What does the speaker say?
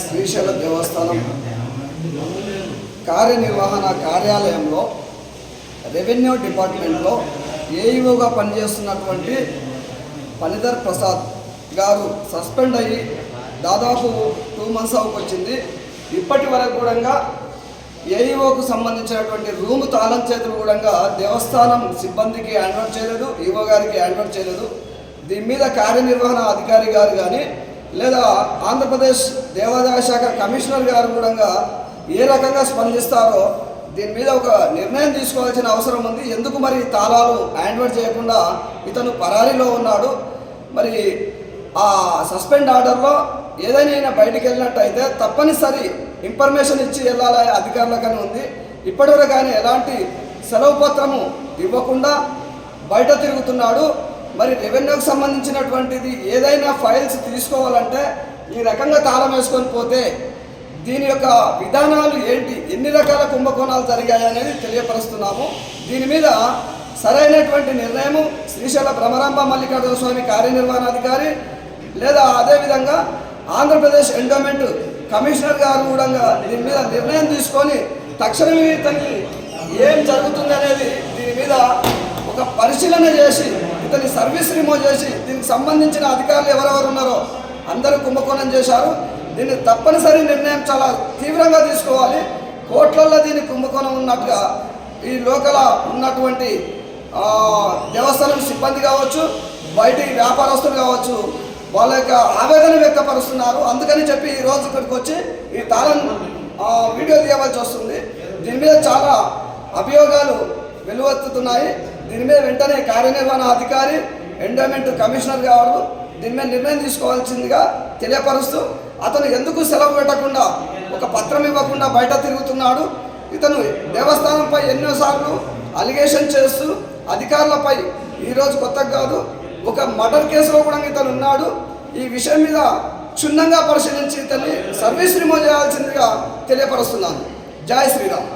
శ్రీశైల దేవస్థానం కార్యనిర్వహణ కార్యాలయంలో రెవెన్యూ డిపార్ట్మెంట్లో ఏఈఓగా పనిచేస్తున్నటువంటి పనిధర్ ప్రసాద్ గారు సస్పెండ్ అయ్యి దాదాపు టూ మంత్స్ వచ్చింది. ఇప్పటి వరకు కూడా ఏఈఓకు సంబంధించినటువంటి రూమ్ తాళం చేతులు కూడా దేవస్థానం సిబ్బందికి హ్యాండ్ఓవర్ చేయలేదు ఈఓ గారికి హ్యాండ్ఓవర్ చేయలేదు. దీని మీద కార్యనిర్వహణ అధికారి గారు కానీ లేదా ఆంధ్రప్రదేశ్ దేవాదాయ శాఖ కమిషనర్ గారు కూడా ఏ రకంగా స్పందిస్తారో దీని మీద ఒక నిర్ణయం తీసుకోవాల్సిన అవసరం ఉంది. ఎందుకు మరి తాళాలు హ్యాండ్వర్డ్ చేయకుండా ఇతను పరారీలో ఉన్నాడు? మరి ఆ సస్పెండ్ ఆర్డర్లో ఏదైనా ఈయన బయటికి వెళ్ళినట్టయితే తప్పనిసరి ఇన్ఫర్మేషన్ ఇచ్చి వెళ్ళాలి అధికారులకని ఉంది. ఇప్పటివరకు కానీ ఎలాంటి సెలవు పత్రము ఇవ్వకుండా బయట తిరుగుతున్నాడు. మరి రెవెన్యూకి సంబంధించినటువంటిది ఏదైనా ఫైల్స్ తీసుకోవాలంటే ఈ రకంగా తాళం వేసుకొని పోతే దీని యొక్క విధానాలు ఏంటి? ఎన్ని రకాల కుంభకోణాలు జరిగాయి అనేది తెలియపరుస్తున్నాము. దీని మీద సరైనటువంటి నిర్ణయము శ్రీశైల భ్రమరాంబ మల్లికార్జున స్వామి కార్యనిర్వహణాధికారి లేదా అదేవిధంగా ఆంధ్రప్రదేశ్ ఎండోమెంట్ కమిషనర్ గారు కూడా దీని మీద నిర్ణయం తీసుకొని తక్షణమే ఇతనికి ఏం జరుగుతుంది అనేది దీని మీద ఒక పరిశీలన చేసి ఇతని సర్వీస్ రిమూవ్ చేసి దీనికి సంబంధించిన అధికారులు ఎవరెవరు ఉన్నారో అందరూ కుంభకోణం చేశారు. దీన్ని తప్పనిసరి నిర్ణయం చాలా తీవ్రంగా తీసుకోవాలి. కోట్లల్లో దీని కుంభకోణం ఉన్నట్టుగా ఈ లోకల ఉన్నటువంటి ఆ, దేవస్థానం సిబ్బంది కావచ్చు బయటి వ్యాపారస్తులు కావచ్చు వాళ్ళ యొక్క ఆవేదన వ్యక్తపరుస్తున్నారు. అందుకని చెప్పి ఈ రోజు ఇక్కడికి వచ్చి ఈ తాళం వీడియో తీయవలసి వస్తుంది. దీని మీద చాలా అభియోగాలు వెలువెత్తుతున్నాయి. దీని మీద వెంటనే కార్యనిర్వహణ అధికారి ఎండోమెంట్ కమిషనర్ గారు దీని మీద నిర్ణయం తీసుకోవాల్సిందిగా తెలియపరుస్తూ అతను ఎందుకు సెలవు పెట్టకుండా ఒక పత్రం ఇవ్వకుండా బయట తిరుగుతున్నాడు? ఇతను దేవస్థానంపై ఎన్నోసార్లు అలిగేషన్ చేస్తూ అధికారులపై ఈరోజు కొత్తగా కాదు ఒక మర్డర్ కేసులో కూడా ఇతను ఉన్నాడు. ఈ విషయం మీద క్షుణ్ణంగా పరిశీలించి ఇతన్ని సర్వీస్ రిమూవ్ చేయాల్సిందిగా తెలియపరుస్తున్నాను. జై శ్రీరామ్.